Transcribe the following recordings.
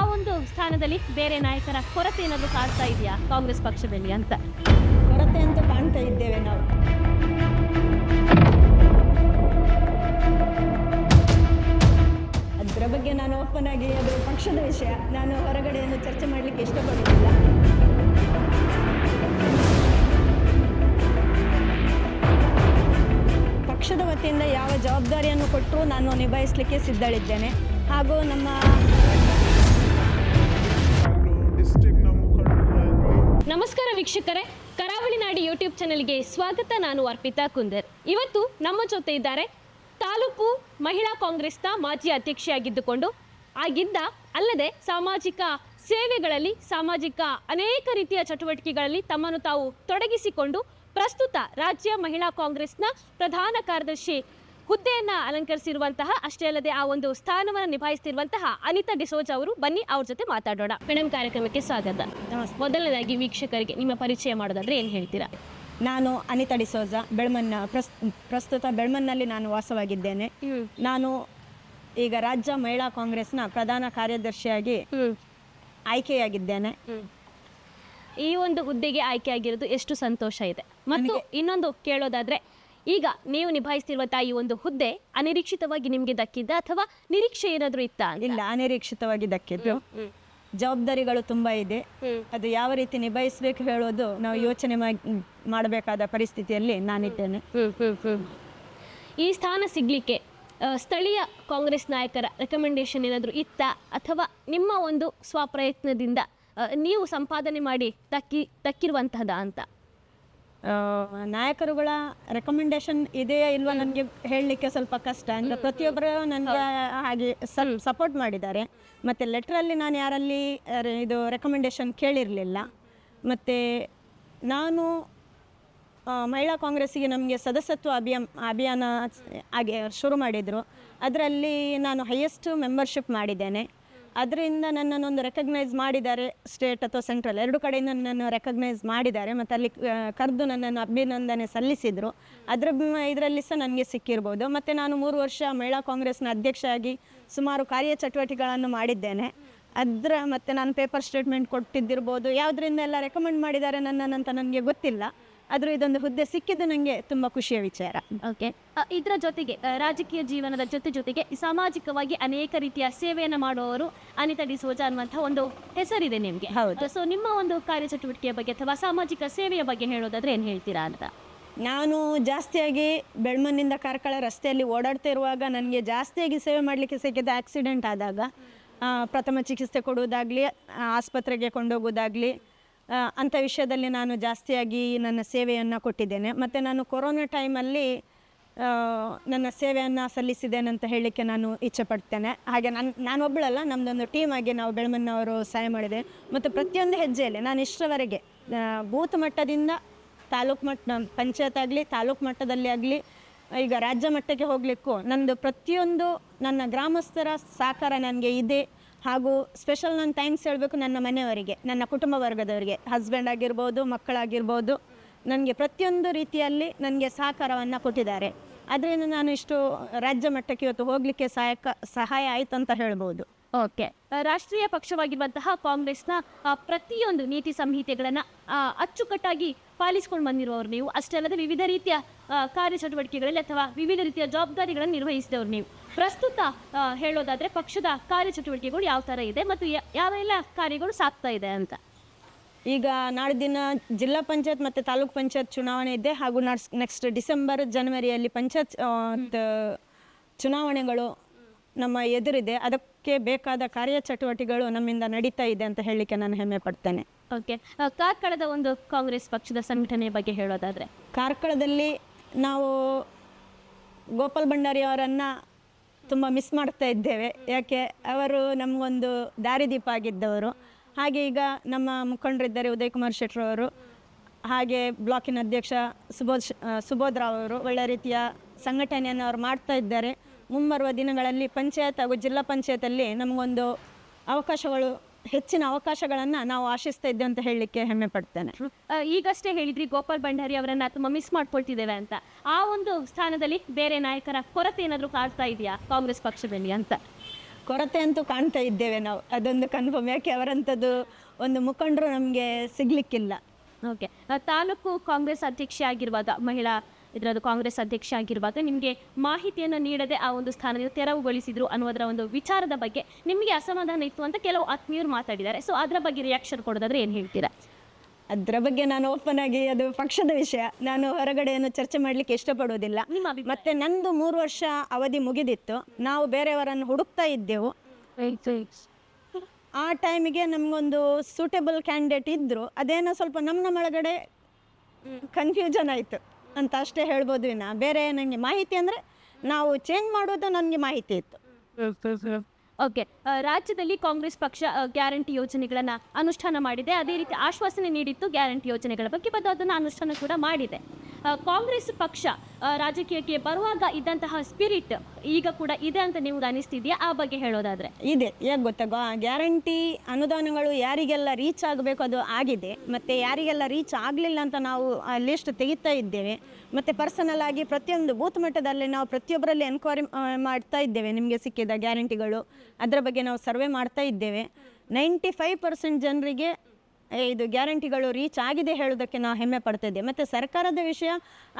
ಆ ಒಂದು ಸ್ಥಾನದಲ್ಲಿ ಬೇರೆ ನಾಯಕರ ಕೊರತೆ ಏನಾದರೂ ಕಾಡ್ತಾ ಇದೆಯಾ ಕಾಂಗ್ರೆಸ್ ಪಕ್ಷದಲ್ಲಿ ಅಂತ? ಕೊರತೆ ಅಂತ ಕಾಣ್ತಾ ಇದ್ದೇವೆ ನಾವು. ಅದರ ಬಗ್ಗೆ ನಾನು ಓಪನ್ ಆಗಿ ಅದು ಪಕ್ಷದ ವಿಷಯ. ನಾನು ಹೊರಗಡೆಯನ್ನು ಚರ್ಚೆ ಮಾಡಲಿಕ್ಕೆ ಇಷ್ಟಪಡುವುದಿಲ್ಲ. ಪಕ್ಷದ ವತಿಯಿಂದ ಯಾವ ಜವಾಬ್ದಾರಿಯನ್ನು ಕೊಟ್ಟರೂ ನಾನು ನಿಭಾಯಿಸಲಿಕ್ಕೆ ಸಿದ್ಧಳಿದ್ದೇನೆ. ಹಾಗೂ ನಮ್ಮ ನಮಸ್ಕಾರ ವೀಕ್ಷಕರೇ. ಕರಾವಳಿ ನಾಡಿ ಯೂಟ್ಯೂಬ್ ಚಾನೆಲ್ಗೆ ಸ್ವಾಗತ. ನಾನು ಅರ್ಪಿತಾ ಕುಂದರ್. ಇವತ್ತು ನಮ್ಮ ಜೊತೆ ಇದ್ದಾರೆ ತಾಲೂಕು ಮಹಿಳಾ ಕಾಂಗ್ರೆಸ್ನ ಮಾಜಿ ಅಧ್ಯಕ್ಷೆಯಾಗಿದ್ದುಕೊಂಡು, ಆಗಿದ್ದ ಅಲ್ಲದೆ ಸಾಮಾಜಿಕ ಸೇವೆಗಳಲ್ಲಿ ಸಾಮಾಜಿಕ ಅನೇಕ ರೀತಿಯ ಚಟುವಟಿಕೆಗಳಲ್ಲಿ ತಮ್ಮನ್ನು ತಾವು ತೊಡಗಿಸಿಕೊಂಡು, ಪ್ರಸ್ತುತ ರಾಜ್ಯ ಮಹಿಳಾ ಕಾಂಗ್ರೆಸ್ನ ಪ್ರಧಾನ ಕಾರ್ಯದರ್ಶಿ ಹುದ್ದೆಯನ್ನ ಅಲಂಕರಿಸಿರುವಂತಹ ಅಷ್ಟೇ ಅಲ್ಲದೆ ಆ ಒಂದು ಸ್ಥಾನವನ್ನು ನಿಭಾಯಿಸ್ತಿರುವಂತಹ ಅನಿತಾ ಡಿಸೋಜ ಅವರು ಬನ್ನಿ ಅವ್ರ ಜೊತೆ ಮಾತಾಡೋಣ. ಮೇಡಮ್ ಕಾರ್ಯಕ್ರಮಕ್ಕೆ ಸ್ವಾಗತ. ಮೊದಲನೇದಾಗಿ ವೀಕ್ಷಕರಿಗೆ ನಿಮ್ಮ ಪರಿಚಯ ಮಾಡೋದಾದ್ರೆ ಏನು ಹೇಳ್ತೀರಾ? ನಾನು ಅನಿತಾ ಡಿಸೋಜ ಬೆಳ್ಮನ್ನ ಪ್ರಸ್ ಪ್ರಸ್ತುತ ಬೆಳ್ಮನ್ನಲ್ಲಿ ನಾನು ವಾಸವಾಗಿದ್ದೇನೆ. ನಾನು ಈಗ ರಾಜ್ಯ ಮಹಿಳಾ ಕಾಂಗ್ರೆಸ್ನ ಪ್ರಧಾನ ಕಾರ್ಯದರ್ಶಿಯಾಗಿ ಆಯ್ಕೆಯಾಗಿದ್ದೇನೆ. ಈ ಒಂದು ಹುದ್ದೆಗೆ ಆಯ್ಕೆಯಾಗಿರೋದು ಎಷ್ಟು ಸಂತೋಷ ಇದೆ. ಮತ್ತು ಇನ್ನೊಂದು ಕೇಳೋದಾದ್ರೆ ಈಗ ನೀವು ನಿಭಾಯಿಸ್ತಿರುವಂತಹ ಈ ಒಂದು ಹುದ್ದೆ ಅನಿರೀಕ್ಷಿತವಾಗಿ ನಿಮಗೆ ದಕ್ಕಿದ್ದ ಅಥವಾ ನಿರೀಕ್ಷೆ ಏನಾದ್ರೂ ಇತ್ತ ಇಲ್ಲ ಅನಿರೀಕ್ಷಿತವಾಗಿ ದಕ್ಕಿದ್ದು. ಜವಾಬ್ದಾರಿಗಳು ತುಂಬಾ ಇದೆ. ಅದು ಯಾವ ರೀತಿ ನಿಭಾಯಿಸಬೇಕು ಹೇಳೋದು ನಾವು ಯೋಚನೆ ಮಾ- ಮಾಡಬೇಕಾದ ಪರಿಸ್ಥಿತಿಯಲ್ಲಿ ನಾನಿದ್ದೇನೆ. ಈ ಸ್ಥಾನ ಸಿಗ್ಲಿಕ್ಕೆ ಆ, ಸ್ಥಳೀಯ ಕಾಂಗ್ರೆಸ್ ನಾಯಕರ ರೆಕಮೆಂಡೇಶನ್ ಏನಾದರೂ ಇತ್ತ? ಅಥವಾ ನಿಮ್ಮ ಒಂದು ಸ್ವಪ್ರಯತ್ನದಿಂದ ಆ, ನೀವು ಸಂಪಾದನೆ ಮಾಡಿ ತಕ್ಕಿ ದಕ್ಕಿರುವಂತಹದ ಅಂತ? ನಾಯಕರುಗಳ ರೆಕಮೆಂಡೇಶನ್ ಇದೆಯಾ ಇಲ್ವಾ ನನಗೆ ಹೇಳಲಿಕ್ಕೆ ಸ್ವಲ್ಪ ಕಷ್ಟ. ಅಂದರೆ ಪ್ರತಿಯೊಬ್ಬರು ನನಗೆ ಹಾಗೆ ಸಲ್ ಸಪೋರ್ಟ್ ಮಾಡಿದ್ದಾರೆ. ಮತ್ತು ಲೆಟ್ರಲ್ಲಿ ನಾನು ಯಾರಲ್ಲಿ ಇದು ರೆಕಮೆಂಡೇಶನ್ ಕೇಳಿರಲಿಲ್ಲ. ಮತ್ತು ನಾನು ಮಹಿಳಾ ಕಾಂಗ್ರೆಸ್ಸಿಗೆ ನಮಗೆ ಸದಸ್ಯತ್ವ ಅಭಿಯಾನ ಅಭಿಯಾನ ಹಾಗೆ ಶುರು ಮಾಡಿದರು. ಅದರಲ್ಲಿ ನಾನು ಹೈಯೆಸ್ಟ್ ಮೆಂಬರ್ಶಿಪ್ ಮಾಡಿದ್ದೇನೆ. ಅದರಿಂದ ನನ್ನನ್ನೊಂದು ರೆಕಗ್ನೈಸ್ ಮಾಡಿದ್ದಾರೆ ಸ್ಟೇಟ್ ಅಥವಾ ಸೆಂಟ್ರಲ್ ಎರಡು ಕಡೆಯಿಂದ ನನ್ನನ್ನು ರೆಕಗ್ನೈಸ್ ಮಾಡಿದ್ದಾರೆ ಮತ್ತು ಅಲ್ಲಿ ಕರೆದು ನನ್ನನ್ನು ಅಭಿನಂದನೆ ಸಲ್ಲಿಸಿದರು. ಅದರ ಇದರಲ್ಲಿ ಸಹ ನನಗೆ ಸಿಕ್ಕಿರ್ಬೋದು. ಮತ್ತು ನಾನು ಮೂರು ವರ್ಷ ಮಹಿಳಾ ಕಾಂಗ್ರೆಸ್ನ ಅಧ್ಯಕ್ಷರಾಗಿ ಸುಮಾರು ಕಾರ್ಯಚಟುವಟಿಕೆಗಳನ್ನು ಮಾಡಿದ್ದೇನೆ. ಅದರ ಮತ್ತು ನಾನು ಪೇಪರ್ ಸ್ಟೇಟ್ಮೆಂಟ್ ಕೊಟ್ಟಿದ್ದಿರ್ಬೋದು. ಯಾವುದರಿಂದ ಎಲ್ಲ ರೆಕಮೆಂಡ್ ಮಾಡಿದ್ದಾರೆ ನನ್ನನ್ನಂತ ನನಗೆ ಗೊತ್ತಿಲ್ಲ. ಆದರೂ ಇದೊಂದು ಹುದ್ದೆ ಸಿಕ್ಕಿದ್ದು ನನಗೆ ತುಂಬ ಖುಷಿಯ ವಿಚಾರ. ಓಕೆ ಇದರ ಜೊತೆಗೆ ಆ, ರಾಜಕೀಯ ಜೀವನದ ಜೊತೆ ಜೊತೆಗೆ ಸಾಮಾಜಿಕವಾಗಿ ಅನೇಕ ರೀತಿಯ ಸೇವೆಯನ್ನು ಮಾಡುವವರು ಅನಿತಾ ಡಿಸೋಜಾ ಅನ್ನುವಂಥ ಒಂದು ಹೆಸರಿದೆ ನಿಮಗೆ. ಹೌದು. ಸೊ ನಿಮ್ಮ ಒಂದು ಕಾರ್ಯಚಟುವಟಿಕೆಯ ಬಗ್ಗೆ ಅಥವಾ ಸಾಮಾಜಿಕ ಸೇವೆಯ ಬಗ್ಗೆ ಹೇಳೋದಾದ್ರೆ ಏನು ಹೇಳ್ತೀರಾ ಅಂತ? ನಾನು ಜಾಸ್ತಿಯಾಗಿ ಬೆಳ್ಮನ್ನಿಂದ ಕಾರ್ಕಳ ರಸ್ತೆಯಲ್ಲಿ ಓಡಾಡ್ತಾ ಇರುವಾಗ ನನಗೆ ಜಾಸ್ತಿಯಾಗಿ ಸೇವೆ ಮಾಡಲಿಕ್ಕೆ ಸಿಕ್ಕಿದ್ದ ಆಕ್ಸಿಡೆಂಟ್ ಆದಾಗ ಆ, ಪ್ರಥಮ ಚಿಕಿತ್ಸೆ ಕೊಡುವುದಾಗಲಿ ಆಸ್ಪತ್ರೆಗೆ ಕೊಂಡೋಗೋದಾಗಲಿ ಅಂಥ ವಿಷಯದಲ್ಲಿ ನಾನು ಜಾಸ್ತಿಯಾಗಿ ನನ್ನ ಸೇವೆಯನ್ನು ಕೊಟ್ಟಿದ್ದೇನೆ. ಮತ್ತು ನಾನು ಕೊರೋನಾ ಟೈಮಲ್ಲಿ ನನ್ನ ಸೇವೆಯನ್ನು ಸಲ್ಲಿಸಿದ್ದೇನೆ ಅಂತ ಹೇಳಲಿಕ್ಕೆ ನಾನು ಇಚ್ಛೆ ಪಡ್ತೇನೆ ಹಾಗೆ ನಾನು ನಾನೊಬ್ಬಳಲ್ಲ ನಮ್ಮದೊಂದು ಟೀಮ್ ಆಗಿ ನಾವು ಬೆಳಮನ್ನವರು ಸಹಾಯ ಮಾಡಿದೆ. ಮತ್ತು ಪ್ರತಿಯೊಂದು ಹೆಜ್ಜೆಯಲ್ಲಿ ನಾನು ಇಷ್ಟರವರೆಗೆ ಬೂತ್ ಮಟ್ಟದಿಂದ ತಾಲೂಕು ಮಟ್ಟ ಪಂಚಾಯತ್ ಆಗಲಿ, ತಾಲೂಕು ಮಟ್ಟದಲ್ಲಿ ಆಗಲಿ, ಈಗ ರಾಜ್ಯ ಮಟ್ಟಕ್ಕೆ ಹೋಗಲಿಕ್ಕೂ ನನ್ನದು ಪ್ರತಿಯೊಂದು ನನ್ನ ಗ್ರಾಮಸ್ಥರ ಸಹಕಾರ ನನಗೆ ಇದೆ. ಹಾಗೂ ಸ್ಪೆಷಲ್ ನಾನು ಥ್ಯಾಂಕ್ಸ್ ಹೇಳಬೇಕು ನನ್ನ ಮನೆಯವರಿಗೆ, ನನ್ನ ಕುಟುಂಬ ವರ್ಗದವರಿಗೆ. ಹಸ್ಬೆಂಡ್ ಆಗಿರ್ಬೋದು, ಮಕ್ಕಳಾಗಿರ್ಬೋದು, ನನಗೆ ಪ್ರತಿಯೊಂದು ರೀತಿಯಲ್ಲಿ ನನಗೆ ಸಹಕಾರವನ್ನು ಕೊಟ್ಟಿದ್ದಾರೆ. ಅದರಿಂದ ನಾನು ಇಷ್ಟು ರಾಜ್ಯ ಮಟ್ಟಕ್ಕೆ ಇವತ್ತು ಹೋಗಲಿಕ್ಕೆ ಸಹಾಯಕ, ಸಹಾಯ ಆಯಿತು ಅಂತ ಹೇಳ್ಬೋದು. ಓಕೆ. ರಾಷ್ಟ್ರೀಯ ಪಕ್ಷವಾಗಿರುವಂತಹ ಕಾಂಗ್ರೆಸ್ನ ಪ್ರತಿಯೊಂದು ನೀತಿ ಸಂಹಿತೆಗಳನ್ನ ಅಚ್ಚುಕಟ್ಟಾಗಿ ಪಾಲಿಸಿಕೊಂಡು ಬಂದಿರುವವರು ನೀವು. ಅಷ್ಟೇ ಅಲ್ಲದೆ ವಿವಿಧ ರೀತಿಯ ಕಾರ್ಯಚಟುವಟಿಕೆಗಳಲ್ಲಿ ಅಥವಾ ವಿವಿಧ ರೀತಿಯ ಜವಾಬ್ದಾರಿಗಳನ್ನು ನಿರ್ವಹಿಸಿದವರು ನೀವು. ಪ್ರಸ್ತುತ ಹೇಳೋದಾದ್ರೆ ಪಕ್ಷದ ಕಾರ್ಯಚಟುವಟಿಕೆಗಳು ಯಾವ ಥರ ಇದೆ ಮತ್ತು ಯಾವೆಲ್ಲ ಕಾರ್ಯಗಳು ಸಾಕ್ತಾ ಇದೆ ಅಂತ. ಈಗ ನಾಡಿದ್ದಿನ ದಿನ ಜಿಲ್ಲಾ ಪಂಚಾಯತ್ ಮತ್ತು ತಾಲೂಕ್ ಪಂಚಾಯತ್ ಚುನಾವಣೆ ಇದೆ ಹಾಗೂ ನೆಕ್ಸ್ಟ್ ಡಿಸೆಂಬರ್, ಜನವರಿಯಲ್ಲಿ ಪಂಚಾಯತ್ ಚುನಾವಣೆಗಳು ನಮ್ಮ ಎದುರಿದೆ. ಅದಕ್ಕೆ ಬೇಕಾದ ಕಾರ್ಯಚಟುವಟಿಕೆಗಳು ನಮ್ಮಿಂದ ನಡೀತಾ ಇದೆ ಅಂತ ಹೇಳಲಿಕ್ಕೆ ನಾನು ಹೆಮ್ಮೆ ಪಡ್ತೇನೆ. ಓಕೆ. ಕಾರ್ಕಳದ ಒಂದು ಕಾಂಗ್ರೆಸ್ ಪಕ್ಷದ ಸಂಘಟನೆ ಬಗ್ಗೆ ಹೇಳೋದಾದರೆ? ಕಾರ್ಕಳದಲ್ಲಿ ನಾವು ಗೋಪಾಲ್ ಭಂಡಾರಿ ಅವರನ್ನು ತುಂಬ ಮಿಸ್ ಮಾಡ್ತಾ ಇದ್ದೇವೆ. ಯಾಕೆ? ಅವರು ನಮಗೊಂದು ದಾರಿದೀಪ ಆಗಿದ್ದವರು. ಹಾಗೆ ಈಗ ನಮ್ಮ ಮುಖಂಡರಿದ್ದಾರೆ ಉದಯ್ ಕುಮಾರ್ ಶೆಟ್ರು ಅವರು ಹಾಗೆ ಬ್ಲಾಕಿನ ಅಧ್ಯಕ್ಷ ಸುಬೋಧ್ ಸುಬೋಧ್ರಾವ್ ಆ, ಸುಬೋಧ್ ರಾವ್ ಅವರು ಒಳ್ಳೆ ರೀತಿಯ ಸಂಘಟನೆಯನ್ನು ಅವರು ಮಾಡ್ತಾ ಇದ್ದಾರೆ. ಮುಂಬರುವ ದಿನಗಳಲ್ಲಿ ಪಂಚಾಯತ್ ಹಾಗೂ ಜಿಲ್ಲಾ ಪಂಚಾಯತಲ್ಲಿ ನಮಗೊಂದು ಅವಕಾಶಗಳು ಹೆಚ್ಚಿನ ಅವಕಾಶಗಳನ್ನು ನಾವು ಆಶಿಸ್ತಾ ಇದ್ದೇವೆ ಅಂತ ಹೇಳಲಿಕ್ಕೆ ಹೆಮ್ಮೆ ಪಡ್ತೇನೆ. ಈಗಷ್ಟೇ ಹೇಳಿದ್ರಿ ಗೋಪಾಲ್ ಭಂಡಾರಿ ಅವರನ್ನು ತುಂಬ ಮಿಸ್ ಮಾಡ್ಕೊಳ್ತಿದ್ದೇವೆ ಅಂತ. ಆ ಒಂದು ಸ್ಥಾನದಲ್ಲಿ ಬೇರೆ ನಾಯಕರ ಕೊರತೆ ಏನಾದರೂ ಕಾಣ್ತಾ ಇದೆಯಾ ಕಾಂಗ್ರೆಸ್ ಪಕ್ಷದಲ್ಲಿ ಅಂತ? ಕೊರತೆ ಅಂತೂ ಕಾಣ್ತಾ ಇದ್ದೇವೆ ನಾವು. ಅದೊಂದು ಕನ್ಫರ್ಮ್. ಯಾಕೆ ಅವರಂಥದ್ದು ಒಂದು ಮುಖಂಡರು ನಮಗೆ ಸಿಗ್ಲಿಕ್ಕಿಲ್ಲ. ಓಕೆ. ತಾಲೂಕು ಕಾಂಗ್ರೆಸ್ ಅಧ್ಯಕ್ಷೆ ಆಗಿರುವಾಗ ಮಹಿಳಾ ಇದರದ್ದು ಕಾಂಗ್ರೆಸ್ ಅಧ್ಯಕ್ಷ ಆಗಿರುವಾಗ ನಿಮಗೆ ಮಾಹಿತಿಯನ್ನು ನೀಡದೆ ಆ ಒಂದು ಸ್ಥಾನದಿಂದ ತೆರವುಗೊಳಿಸಿದ್ರು ಅನ್ನೋದರ ಒಂದು ವಿಚಾರದ ಬಗ್ಗೆ ನಿಮಗೆ ಅಸಮಾಧಾನ ಇತ್ತು ಅಂತ ಕೆಲವು ಆತ್ಮೀಯರು ಮಾತಾಡಿದ್ದಾರೆ. ಸೊ ಅದರ ಬಗ್ಗೆ ರಿಯಾಕ್ಷನ್ ಕೊಡೋದಾದ್ರೆ ಏನು ಹೇಳ್ತೀರಾ? ಅದರ ಬಗ್ಗೆ ನಾನು ಓಪನ್ ಆಗಿ ಅದು ಪಕ್ಷದ ವಿಷಯ. ನಾನು ಹೊರಗಡೆಯನ್ನು ಚರ್ಚೆ ಮಾಡಲಿಕ್ಕೆ ಅಭಿಪ್ರಾಯ? ಮತ್ತೆ ನಂದು ಮೂರು ವರ್ಷ ಅವಧಿ ಮುಗಿದಿತ್ತು. ನಾವು ಬೇರೆಯವರನ್ನು ಹುಡುಕ್ತಾ ಇದ್ದೆವು. ಆ ಟೈಮಿಗೆ ನಮಗೊಂದು ಸೂಟೇಬಲ್ ಕ್ಯಾಂಡಿಡೇಟ್ ಇದ್ದರು ಅದೇನೋ ಸ್ವಲ್ಪ ನಮ್ಮ ನಮ್ಮೊಳಗಡೆ ಕನ್ಫ್ಯೂಷನ್ ಆಯಿತು. ಅಂತ ಅಷ್ಟೇ ಹೇಳ್ಬೋದು ವಿನ ಬೇರೆ ನನಗೆ ಮಾಹಿತಿ ಅಂದರೆ ನಾವು ಚೇಂಜ್ ಮಾಡೋದು ನನಗೆ ಮಾಹಿತಿ ಇತ್ತು. ಓಕೆ ರಾಜ್ಯದಲ್ಲಿ ಕಾಂಗ್ರೆಸ್ ಪಕ್ಷ ಗ್ಯಾರಂಟಿ ಯೋಜನೆಗಳನ್ನು ಅನುಷ್ಠಾನ ಮಾಡಿದೆ. ಅದೇ ರೀತಿ ಆಶ್ವಾಸನೆ ನೀಡಿತ್ತು ಗ್ಯಾರಂಟಿ ಯೋಜನೆಗಳ ಬಗ್ಗೆ ಮತ್ತು ಅದನ್ನು ಅನುಷ್ಠಾನ ಕೂಡ ಮಾಡಿದೆ. ಕಾಂಗ್ರೆಸ್ ಪಕ್ಷ ರಾಜಕೀಯಕ್ಕೆ ಬರುವಾಗ ಇದ್ದಂತಹ ಸ್ಪಿರಿಟ್ ಈಗ ಕೂಡ ಇದೆ ಅಂತ ನಿಮ್ಗೆ ಅನಿಸ್ತಿದೆಯಾ? ಆ ಬಗ್ಗೆ ಹೇಳೋದಾದ್ರೆ. ಇದೆ. ಯಾಕೆ ಗೊತ್ತಾ? ಗ್ಯಾರಂಟಿ ಅನುದಾನಗಳು ಯಾರಿಗೆಲ್ಲ ರೀಚ್ ಆಗಬೇಕು ಅದು ಆಗಿದೆ. ಮತ್ತು ಯಾರಿಗೆಲ್ಲ ರೀಚ್ ಆಗಲಿಲ್ಲ ಅಂತ ನಾವು ಲಿಸ್ಟ್ ತೆಗಿತಾ ಇದ್ದೇವೆ. ಮತ್ತು ಪರ್ಸನಲ್ ಆಗಿ ಪ್ರತಿಯೊಂದು ಬೂತ್ ಮಟ್ಟದಲ್ಲಿ ನಾವು ಪ್ರತಿಯೊಬ್ಬರಲ್ಲಿ ಎನ್ಕ್ವೈರಿ ಮಾಡ್ತಾ ಇದ್ದೇವೆ. ನಿಮಗೆ ಸಿಕ್ಕಿದ ಗ್ಯಾರಂಟಿಗಳು ಅದರ ಬಗ್ಗೆ ನಾವು ಸರ್ವೆ ಮಾಡ್ತಾ ಇದ್ದೇವೆ. ನೈಂಟಿ ಫೈವ್ ಪರ್ಸೆಂಟ್ ಜನರಿಗೆ ಇದು ಗ್ಯಾರಂಟಿಗಳು ರೀಚ್ ಆಗಿದೆ ಹೇಳೋದಕ್ಕೆ ನಾವು ಹೆಮ್ಮೆ ಪಡ್ತಾ ಇದ್ದೇವೆ ಮತ್ತು ಸರ್ಕಾರದ ವಿಷಯ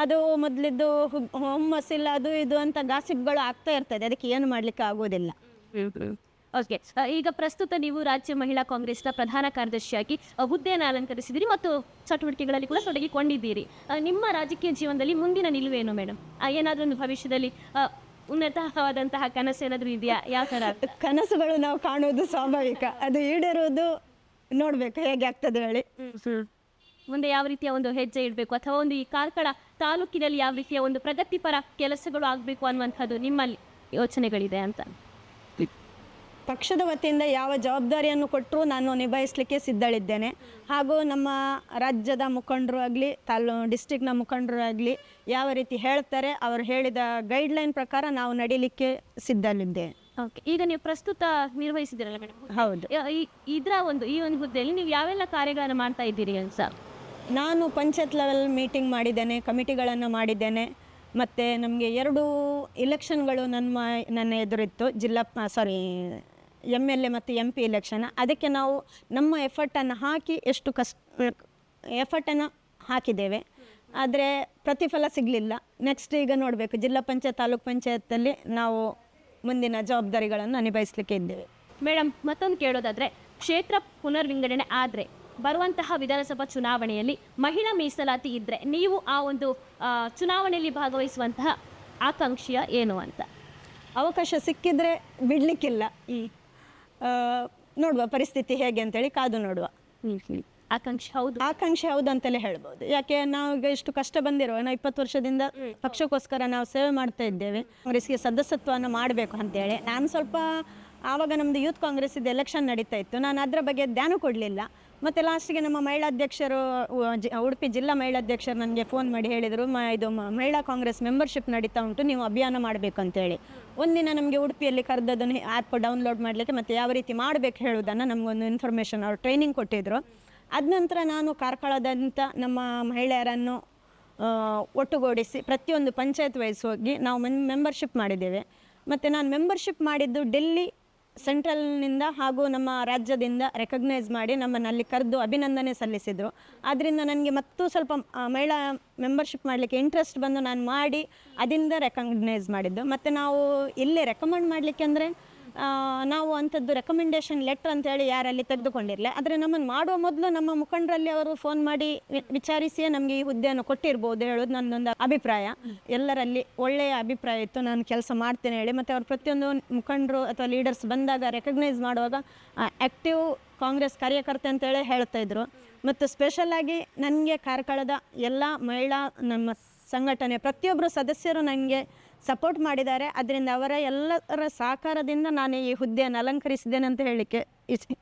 ಅದು ಮೊದಲಿದ್ದು ಹುಮ್ಮಸ್ಸಿಲ್ಲ ಅದು ಇದು ಅಂತ ಗಾಸಿಪ್ಗಳು ಆಗ್ತಾ ಇರ್ತದೆ ಅದಕ್ಕೆ ಏನು ಮಾಡಲಿಕ್ಕೆ ಆಗೋದಿಲ್ಲ. ಓಕೆ. ಈಗ ಪ್ರಸ್ತುತ ನೀವು ರಾಜ್ಯ ಮಹಿಳಾ ಕಾಂಗ್ರೆಸ್ನ ಪ್ರಧಾನ ಕಾರ್ಯದರ್ಶಿಯಾಗಿ ಹುದ್ದೆಯನ್ನು ಅಲಂಕರಿಸಿದ್ದೀರಿ ಮತ್ತು ಚಟುವಟಿಕೆಗಳಲ್ಲಿ ಕೂಡ ತೊಡಗಿಕೊಂಡಿದ್ದೀರಿ. ನಿಮ್ಮ ರಾಜಕೀಯ ಜೀವನದಲ್ಲಿ ಮುಂದಿನ ನಿಲುವೇನು ಮೇಡಮ್ ಏನಾದರೂ ಒಂದು ಭವಿಷ್ಯದಲ್ಲಿ ಉನ್ನತವಾದಂತಹ ಕನಸು ಏನಾದರೂ ಇದೆಯಾ? ಯಾವ ಥರ? ಕನಸುಗಳು ನಾವು ಕಾಣುವುದು ಸ್ವಾಭಾವಿಕ. ಅದು ಈಡೇರುವುದು ನೋಡಬೇಕು ಹೇಗೆ ಆಗ್ತದೆ ಹೇಳಿ. ಮುಂದೆ ಯಾವ ರೀತಿಯ ಒಂದು ಹೆಜ್ಜೆ ಇಡಬೇಕು ಅಥವಾ ಒಂದು ಈ ಕಾರ್ಕಳ ತಾಲೂಕಿನಲ್ಲಿ ಯಾವ ರೀತಿಯ ಒಂದು ಪ್ರಗತಿಪರ ಕೆಲಸಗಳು ಆಗಬೇಕು ಅನ್ನುವಂಥದ್ದು ನಿಮ್ಮಲ್ಲಿ ಯೋಚನೆಗಳಿದೆ ಅಂತ. ಪಕ್ಷದ ವತಿಯಿಂದ ಯಾವ ಜವಾಬ್ದಾರಿಯನ್ನು ಕೊಟ್ಟರೂ ನಾನು ನಿಭಾಯಿಸಲಿಕ್ಕೆ ಸಿದ್ಧಳಿದ್ದೇನೆ. ಹಾಗೂ ನಮ್ಮ ರಾಜ್ಯದ ಮುಖಂಡರು ಆಗಲಿ ತಾಲೂ ಡಿಸ್ಟಿಕ್ನ ಮುಖಂಡರು ಆಗಲಿ ಯಾವ ರೀತಿ ಹೇಳ್ತಾರೆ ಅವರು ಹೇಳಿದ ಗೈಡ್ಲೈನ್ ಪ್ರಕಾರ ನಾವು ನಡೀಲಿಕ್ಕೆ ಸಿದ್ಧಲಿದ್ದೇವೆ. ಓಕೆ ಈಗ ನೀವು ಪ್ರಸ್ತುತ ನಿರ್ವಹಿಸಿದಿರಲ್ಲ ಮೇಡಮ್ ಹೌದು. ಇದರ ಒಂದು ಈ ಒಂದು ಹುದ್ದೆಯಲ್ಲಿ ನೀವು ಯಾವೆಲ್ಲ ಕಾರ್ಯಗಳನ್ನು ಮಾಡ್ತಾ ಇದ್ದೀರಿ ಅಂತ ನಾನು ಪಂಚಾಯತ್ ಲೆವೆಲ್ ಮೀಟಿಂಗ್ ಮಾಡಿದ್ದೇನೆ ಕಮಿಟಿಗಳನ್ನು ಮಾಡಿದ್ದೇನೆ ಮತ್ತು ನಮಗೆ ಎರಡು ಇಲೆಕ್ಷನ್ಗಳು ನನ್ನ ನನ್ನ ಎದುರಿತ್ತು. ಜಿಲ್ಲಾ ಸಾರಿ ಎಂ ಎಲ್ ಎ ಮತ್ತು ಎಂ ಪಿ ಇಲೆಕ್ಷನ್ ಅದಕ್ಕೆ ನಾವು ನಮ್ಮ ಎಫರ್ಟನ್ನು ಹಾಕಿ ಎಷ್ಟು ಕಷ್ಟ ಎಫರ್ಟನ್ನು ಹಾಕಿದ್ದೇವೆ. ಆದರೆ ಪ್ರತಿಫಲ ಸಿಗಲಿಲ್ಲ. ನೆಕ್ಸ್ಟ್ ಈಗ ನೋಡಬೇಕು. ಜಿಲ್ಲಾ ಪಂಚಾಯತ್ ತಾಲೂಕ್ ಪಂಚಾಯತ್ತಲ್ಲಿ ನಾವು ಮುಂದಿನ ಜವಾಬ್ದಾರಿಗಳನ್ನು ನಿಭಾಯಿಸಲಿಕ್ಕೆ ಇದ್ದೇವೆ. ಮೇಡಮ್ ಮತ್ತೊಂದು ಕೇಳೋದಾದರೆ ಕ್ಷೇತ್ರ ಪುನರ್ವಿಂಗಡಣೆ ಆದರೆ ಬರುವಂತಹ ವಿಧಾನಸಭಾ ಚುನಾವಣೆಯಲ್ಲಿ ಮಹಿಳಾ ಮೀಸಲಾತಿ ಇದ್ದರೆ ನೀವು ಆ ಒಂದು ಚುನಾವಣೆಯಲ್ಲಿ ಭಾಗವಹಿಸುವಂತಹ ಆಕಾಂಕ್ಷೆಯ ಏನು ಅಂತ? ಅವಕಾಶ ಸಿಕ್ಕಿದರೆ ಬಿಡಲಿಕ್ಕಿಲ್ಲ ಈ ನೋಡುವ ಪರಿಸ್ಥಿತಿ ಹೇಗೆ ಅಂತೇಳಿ ಕಾದು ನೋಡುವ. ಆಕಾಂಕ್ಷೆ ಹೌದು. ಆಕಾಂಕ್ಷೆ ಹೌದು ಅಂತಲೇ ಹೇಳ್ಬೋದು. ಯಾಕೆ ನಾವು ಈಗ ಇಷ್ಟು ಕಷ್ಟ ಬಂದಿರೋ ನಾವು ಇಪ್ಪತ್ತು ವರ್ಷದಿಂದ ಪಕ್ಷಕ್ಕೋಸ್ಕರ ನಾವು ಸೇವೆ ಮಾಡ್ತಾ ಇದ್ದೇವೆ. ಕಾಂಗ್ರೆಸ್ಗೆ ಸದಸ್ಯತ್ವವನ್ನು ಮಾಡಬೇಕು ಅಂತೇಳಿ. ನಾನು ಸ್ವಲ್ಪ ಆವಾಗ ನಮ್ಮದು ಯೂತ್ ಕಾಂಗ್ರೆಸ್ ಇದು ಎಲೆಕ್ಷನ್ ನಡೀತಾ ಇತ್ತು. ನಾನು ಅದರ ಬಗ್ಗೆ ಧ್ಯಾನ ಕೊಡಲಿಲ್ಲ. ಮತ್ತು ಲಾಸ್ಟಿಗೆ ನಮ್ಮ ಮಹಿಳಾ ಅಧ್ಯಕ್ಷರು ಉಡುಪಿ ಜಿಲ್ಲಾ ಮಹಿಳಾ ಅಧ್ಯಕ್ಷರು ನನಗೆ ಫೋನ್ ಮಾಡಿ ಹೇಳಿದರು ಮ ಇದು ಮಹಿಳಾ ಕಾಂಗ್ರೆಸ್ ಮೆಂಬರ್ಶಿಪ್ ನಡೀತಾ ಉಂಟು ನೀವು ಅಭಿಯಾನ ಮಾಡಬೇಕು ಅಂತೇಳಿ. ಒಂದಿನ ನಮಗೆ ಉಡುಪಿಯಲ್ಲಿ ಕರೆದದನ್ನು ಆ್ಯಪ್ ಡೌನ್ಲೋಡ್ ಮಾಡಲಿಕ್ಕೆ ಮತ್ತು ಯಾವ ರೀತಿ ಮಾಡಬೇಕು ಹೇಳುವುದನ್ನು ನಮಗೊಂದು ಇನ್ಫಾರ್ಮೇಷನ್ ಅವರು ಟ್ರೈನಿಂಗ್ ಕೊಟ್ಟಿದ್ದರು ಅದ ನಂತರ ನಾನು ಕಾರ್ಕಳದಂಥ ನಮ್ಮ ಮಹಿಳೆಯರನ್ನು ಒಟ್ಟುಗೂಡಿಸಿ ಪ್ರತಿಯೊಂದು ಪಂಚಾಯತ್ ವೈಸ್ ಹೋಗಿ ನಾವು ಮೆನ್ ಮೆಂಬರ್ಶಿಪ್ ಮಾಡಿದ್ದೇವೆ. ಮತ್ತು ನಾನು ಮೆಂಬರ್ಶಿಪ್ ಮಾಡಿದ್ದು ಡೆಲ್ಲಿ ಸೆಂಟ್ರಲ್ನಿಂದ ಹಾಗೂ ನಮ್ಮ ರಾಜ್ಯದಿಂದ ರೆಕಗ್ನೈಸ್ ಮಾಡಿ ನಮ್ಮನ್ನು ಅಲ್ಲಿ ಕರೆದು ಅಭಿನಂದನೆ ಸಲ್ಲಿಸಿದರು. ಆದ್ದರಿಂದ ನನಗೆ ಮತ್ತೂ ಸ್ವಲ್ಪ ಮಹಿಳಾ ಮೆಂಬರ್ಶಿಪ್ ಮಾಡಲಿಕ್ಕೆ ಇಂಟ್ರೆಸ್ಟ್ ಬಂದು ನಾನು ಮಾಡಿ ಅದರಿಂದ ರೆಕಗ್ನೈಸ್ ಮಾಡಿದ್ದು. ಮತ್ತು ನಾವು ಇಲ್ಲೇ ರೆಕಮೆಂಡ್ ಮಾಡಲಿಕ್ಕೆ ಅಂದರೆ ನಾವು ಅಂಥದ್ದು ರೆಕಮೆಂಡೇಶನ್ ಲೆಟ್ರ್ ಅಂತೇಳಿ ಯಾರಲ್ಲಿ ತೆಗೆದುಕೊಂಡಿರಲಿಲ್ಲ ಆದರೆ ನಮ್ಮನ್ನು ಮಾಡುವ ಮೊದಲು ನಮ್ಮ ಮುಖಂಡರಲ್ಲಿ ಅವರು ಫೋನ್ ಮಾಡಿ ವಿಚಾರಿಸಿಯೇ ನಮಗೆ ಈ ಹುದ್ದೆಯನ್ನು ಕೊಟ್ಟಿರ್ಬೋದು ಹೇಳೋದು ನನ್ನೊಂದು ಅಭಿಪ್ರಾಯ. ಎಲ್ಲರಲ್ಲಿ ಒಳ್ಳೆಯ ಅಭಿಪ್ರಾಯ ಇತ್ತು, ನಾನು ಕೆಲಸ ಮಾಡ್ತೇನೆ ಹೇಳಿ. ಮತ್ತು ಅವ್ರು ಪ್ರತಿಯೊಂದು ಮುಖಂಡರು ಅಥವಾ ಲೀಡರ್ಸ್ ಬಂದಾಗ ರೆಕಗ್ನೈಸ್ ಮಾಡುವಾಗ ಆ್ಯಕ್ಟಿವ್ ಕಾಂಗ್ರೆಸ್ ಕಾರ್ಯಕರ್ತೆ ಅಂತೇಳಿ ಹೇಳ್ತಾ ಇದ್ರು. ಮತ್ತು ಸ್ಪೆಷಲಾಗಿ ನನಗೆ ಕಾರ್ಕಳದ ಎಲ್ಲ ಮಹಿಳಾ ನಮ್ಮ ಸಂಘಟನೆ ಪ್ರತಿಯೊಬ್ಬರು ಸದಸ್ಯರು ನನಗೆ ಸಪೋರ್ಟ್ ಮಾಡಿದ್ದಾರೆ. ಅದರಿಂದ ಅವರ ಎಲ್ಲರ ಸಹಕಾರದಿಂದ ನಾನು ಈ ಹುದ್ದೆಯನ್ನು ಅಲಂಕರಿಸಿದ್ದೇನೆ ಅಂತ ಹೇಳಲಿಕ್ಕೆ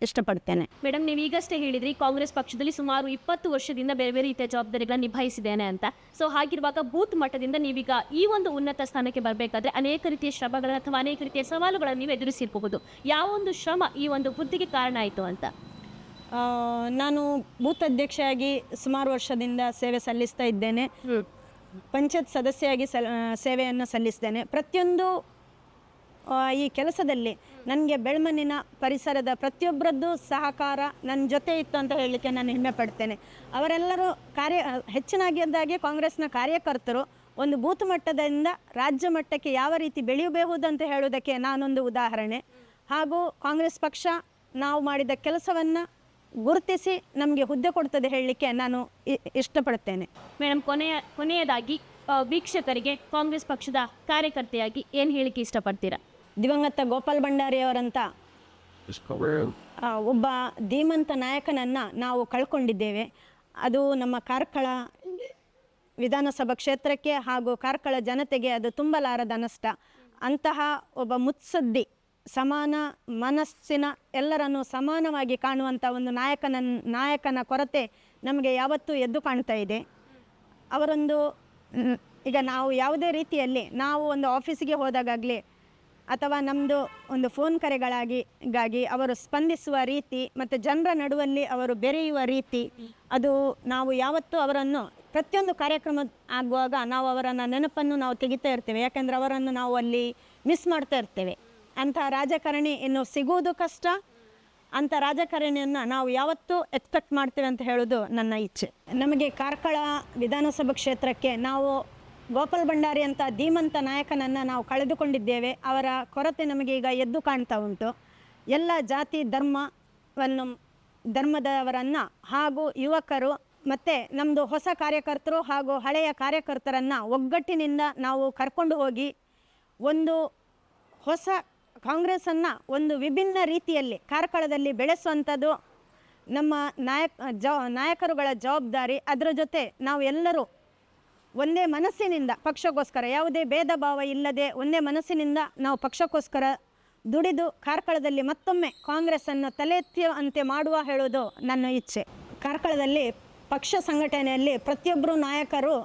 ಇಷ್ಟಪಡ್ತೇನೆ. ಮೇಡಮ್ ನೀವು ಈಗಷ್ಟೇ ಹೇಳಿದ್ರಿ ಕಾಂಗ್ರೆಸ್ ಪಕ್ಷದಲ್ಲಿ ಸುಮಾರು ಇಪ್ಪತ್ತು ವರ್ಷದಿಂದ ಬೇರೆ ಬೇರೆ ರೀತಿಯ ಜವಾಬ್ದಾರಿಗಳನ್ನ ನಿಭಾಯಿಸಿದ್ದೇನೆ ಅಂತ. ಸೊ ಹಾಗಿರುವಾಗ ಬೂತ್ ಮಟ್ಟದಿಂದ ನೀವೀಗ ಈ ಒಂದು ಉನ್ನತ ಸ್ಥಾನಕ್ಕೆ ಬರಬೇಕಾದ್ರೆ ಅನೇಕ ರೀತಿಯ ಶ್ರಮಗಳನ್ನು ಅಥವಾ ಅನೇಕ ರೀತಿಯ ಸವಾಲುಗಳನ್ನು ನೀವು ಎದುರಿಸಿರಬಹುದು. ಯಾವ ಒಂದು ಶ್ರಮ ಈ ಒಂದು ಹುದ್ದೆಗೆ ಕಾರಣ ಆಯಿತು ಅಂತ? ನಾನು ಬೂತ್ ಅಧ್ಯಕ್ಷೆಯಾಗಿ ಸುಮಾರು ವರ್ಷದಿಂದ ಸೇವೆ ಸಲ್ಲಿಸ್ತಾ ಇದ್ದೇನೆ. ಪಂಚಾಯತ್ ಸದಸ್ಯೆಯಾಗಿ ಸಲ್ ಸೇವೆಯನ್ನು ಸಲ್ಲಿಸ್ತೇನೆ ಪ್ರತಿಯೊಂದು ಈ ಕೆಲಸದಲ್ಲಿ ನನಗೆ ಬೆಳ್ಮಣ್ಣಿನ ಪರಿಸರದ ಪ್ರತಿಯೊಬ್ಬರದ್ದು ಸಹಕಾರ ನನ್ನ ಜೊತೆ ಇತ್ತು ಅಂತ ಹೇಳಲಿಕ್ಕೆ ನಾನು ಹೆಮ್ಮೆ ಪಡ್ತೇನೆ. ಅವರೆಲ್ಲರೂ ಕಾರ್ಯ ಹೆಚ್ಚಿನಾಗಿದ್ದಾಗೆ ಕಾಂಗ್ರೆಸ್ನ ಕಾರ್ಯಕರ್ತರು ಒಂದು ಬೂತ್ ಮಟ್ಟದಿಂದ ರಾಜ್ಯ ಮಟ್ಟಕ್ಕೆ ಯಾವ ರೀತಿ ಬೆಳೆಯಬಹುದು ಅಂತ ಹೇಳುವುದಕ್ಕೆ ನಾನೊಂದು ಉದಾಹರಣೆ. ಹಾಗೂ ಕಾಂಗ್ರೆಸ್ ಪಕ್ಷ ನಾವು ಮಾಡಿದ ಕೆಲಸವನ್ನು ಗುರುತಿಸಿ ನಮಗೆ ಹುದ್ದೆ ಕೊಡ್ತದೆ ಹೇಳಲಿಕ್ಕೆ ನಾನು ಇ- ಇಷ್ಟಪಡ್ತೇನೆ ಮೇಡಮ್ ಕೊನೆಯ ಕೊನೆಯದಾಗಿ ವೀಕ್ಷಕರಿಗೆ ಕಾಂಗ್ರೆಸ್ ಪಕ್ಷದ ಕಾರ್ಯಕರ್ತೆಯಾಗಿ ಏನು ಹೇಳಿಕೆ ಇಷ್ಟಪಡ್ತೀರಾ? ದಿವಂಗತ ಗೋಪಾಲ್ ಭಂಡಾರಿಯವರಂಥ ಅವರಂತ ಒಬ್ಬ ಧೀಮಂತ ನಾಯಕನನ್ನು ನಾವು ಕಳ್ಕೊಂಡಿದ್ದೇವೆ. ಅದು ನಮ್ಮ ಕಾರ್ಕಳ ವಿಧಾನಸಭಾ ಕ್ಷೇತ್ರಕ್ಕೆ ಹಾಗೂ ಕಾರ್ಕಳ ಜನತೆಗೆ ಅದು ತುಂಬಲಾರದ ನಷ್ಟ. ಅಂತಹ ಒಬ್ಬ ಮುತ್ಸದ್ದಿ ಸಮಾನ ಮನಸ್ಸಿನ ಎಲ್ಲರನ್ನು ಸಮಾನವಾಗಿ ಕಾಣುವಂಥ ಒಂದು ನಾಯಕನ ನಾಯಕನ ಕೊರತೆ ನಮಗೆ ಯಾವತ್ತೂ ಎದ್ದು ಕಾಣ್ತಾ ಇದೆ. ಅವರೊಂದು ಈಗ ನಾವು ಯಾವುದೇ ರೀತಿಯಲ್ಲಿ ನಾವು ಒಂದು ಆಫೀಸಿಗೆ ಹೋದಾಗಲಿ ಅಥವಾ ನಮ್ಮದು ಒಂದು ಫೋನ್ ಕರೆಗಳಾಗಿ, ಗಾಗಿ ಅವರು ಸ್ಪಂದಿಸುವ ರೀತಿ ಮತ್ತು ಜನರ ನಡುವಲ್ಲಿ ಅವರು ಬೆರೆಯುವ ರೀತಿ ಅದು ನಾವು ಯಾವತ್ತೂ ಅವರನ್ನು ಪ್ರತಿಯೊಂದು ಕಾರ್ಯಕ್ರಮ ಆಗುವಾಗ ನಾವು ಅವರನ್ನು ನೆನಪನ್ನು ನಾವು ತೆಗಿತಾ ಇರ್ತೇವೆ. ಯಾಕೆಂದರೆ ಅವರನ್ನು ನಾವು ಅಲ್ಲಿ ಮಿಸ್ ಮಾಡ್ತಾ ಇರ್ತೇವೆ. ಅಂಥ ರಾಜಕಾರಣಿ ಇನ್ನು ಸಿಗುವುದು ಕಷ್ಟ. ಅಂಥ ರಾಜಕಾರಣಿಯನ್ನು ನಾವು ಯಾವತ್ತೂ ಎಕ್ಸ್ಪೆಕ್ಟ್ ಮಾಡ್ತೇವೆ ಅಂತ ಹೇಳೋದು ನನ್ನ ಇಚ್ಛೆ. ನಮಗೆ ಕಾರ್ಕಳ ವಿಧಾನಸಭಾ ಕ್ಷೇತ್ರಕ್ಕೆ ನಾವು ಗೋಪಾಲ್ ಭಂಡಾರಿ ಅಂತ ಧೀಮಂತ ನಾಯಕನನ್ನು ನಾವು ಕಳೆದುಕೊಂಡಿದ್ದೇವೆ. ಅವರ ಕೊರತೆ ನಮಗೆ ಈಗ ಎದ್ದು ಕಾಣ್ತಾ ಉಂಟು. ಎಲ್ಲ ಜಾತಿ ಧರ್ಮವನ್ನು ಧರ್ಮದವರನ್ನು ಹಾಗೂ ಯುವಕರು ಮತ್ತು ನಮ್ಮದು ಹೊಸ ಕಾರ್ಯಕರ್ತರು ಹಾಗೂ ಹಳೆಯ ಕಾರ್ಯಕರ್ತರನ್ನು ಒಗ್ಗಟ್ಟಿನಿಂದ ನಾವು ಕರ್ಕೊಂಡು ಹೋಗಿ ಒಂದು ಹೊಸ ಕಾಂಗ್ರೆಸ್ಸನ್ನು ಒಂದು ವಿಭಿನ್ನ ರೀತಿಯಲ್ಲಿ ಕಾರ್ಕಳದಲ್ಲಿ ಬೆಳೆಸುವಂಥದ್ದು ನಮ್ಮ ನಾಯಕ, ಜ, ನಾಯಕರುಗಳ ಜವಾಬ್ದಾರಿ. ಅದರ ಜೊತೆ ನಾವು ಎಲ್ಲರೂ ಒಂದೇ ಮನಸ್ಸಿನಿಂದ ಪಕ್ಷಕ್ಕೋಸ್ಕರ, ಯಾವುದೇ ಭೇದ ಭಾವ ಇಲ್ಲದೆ ಒಂದೇ ಮನಸ್ಸಿನಿಂದ ನಾವು ಪಕ್ಷಕ್ಕೋಸ್ಕರ ದುಡಿದು ಕಾರ್ಕಳದಲ್ಲಿ ಮತ್ತೊಮ್ಮೆ ಕಾಂಗ್ರೆಸ್ಸನ್ನು ತಲೆ ಎತ್ತುವಂತೆ ಮಾಡುವ ಹೇಳೋದು ನನ್ನ ಇಚ್ಛೆ. ಕಾರ್ಕಳದಲ್ಲಿ ಪಕ್ಷ ಸಂಘಟನೆಯಲ್ಲಿ ಪ್ರತಿಯೊಬ್ಬರು ನಾಯಕರು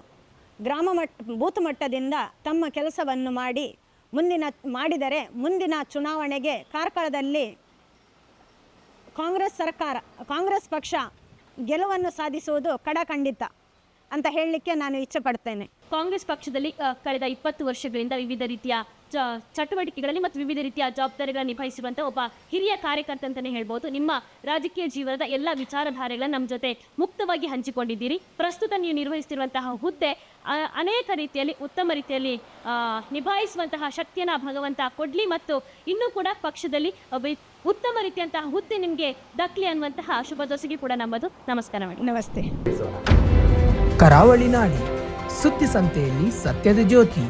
ಗ್ರಾಮ ಮಟ್ಟ ಬೂತ್ ಮಟ್ಟದಿಂದ ತಮ್ಮ ಕೆಲಸವನ್ನು ಮಾಡಿ ಮುಂದಿನ ಮಾಡಿದರೆ ಮುಂದಿನ ಚುನಾವಣೆಗೆ ಕಾರ್ಕಳದಲ್ಲಿ ಕಾಂಗ್ರೆಸ್ ಸರ್ಕಾರ ಕಾಂಗ್ರೆಸ್ ಪಕ್ಷ ಗೆಲುವನ್ನು ಸಾಧಿಸುವುದು ಕಡಖಂಡಿತ ಅಂತ ಹೇಳಲಿಕ್ಕೆ ನಾನು ಇಚ್ಛೆ ಪಡ್ತೇನೆ. ಕಾಂಗ್ರೆಸ್ ಪಕ್ಷದಲ್ಲಿ ಕಳೆದ ಇಪ್ಪತ್ತು ವರ್ಷಗಳಿಂದ ವಿವಿಧ ರೀತಿಯ ಚ ಚಟುವಟಿಕೆಗಳಲ್ಲಿ ಮತ್ತು ವಿವಿಧ ರೀತಿಯ ಜವಾಬ್ದಾರಿಗಳನ್ನು ನಿಭಾಯಿಸುವಂತಹ ಒಬ್ಬ ಹಿರಿಯ ಕಾರ್ಯಕರ್ತ ಅಂತಲೇ ಹೇಳ್ಬೋದು. ನಿಮ್ಮ ರಾಜಕೀಯ ಜೀವನದ ಎಲ್ಲ ವಿಚಾರಧಾರೆಗಳನ್ನು ನಮ್ಮ ಜೊತೆ ಮುಕ್ತವಾಗಿ ಹಂಚಿಕೊಂಡಿದ್ದೀರಿ. ಪ್ರಸ್ತುತ ನೀವು ನಿರ್ವಹಿಸ್ತಿರುವಂತಹ ಹುದ್ದೆ ಆ, ಅನೇಕ ರೀತಿಯಲ್ಲಿ ಉತ್ತಮ ರೀತಿಯಲ್ಲಿ ಆ, ನಿಭಾಯಿಸುವಂತಹ ಶಕ್ತಿಯನ್ನು ಭಗವಂತ ಕೊಡಲಿ ಮತ್ತು ಇನ್ನೂ ಕೂಡ ಪಕ್ಷದಲ್ಲಿ ಒಬ್ಬ ಉತ್ತಮ ರೀತಿಯಂತಹ ಹುದ್ದೆ ನಿಮಗೆ ದಕ್ಕಲಿ ಅನ್ನುವಂತಹ ಶುಭ ದೋಸೆಗೆ ಕೂಡ ನಮ್ಮದು. ನಮಸ್ಕಾರ ಮೇಡಮ್. ನಮಸ್ತೆ. ಕರಾವಳಿ ನಾಡಿ ಸುದ್ದಿ ಸಂತೆಯಲ್ಲಿ ಸತ್ಯದ ಜ್ಯೋತಿ.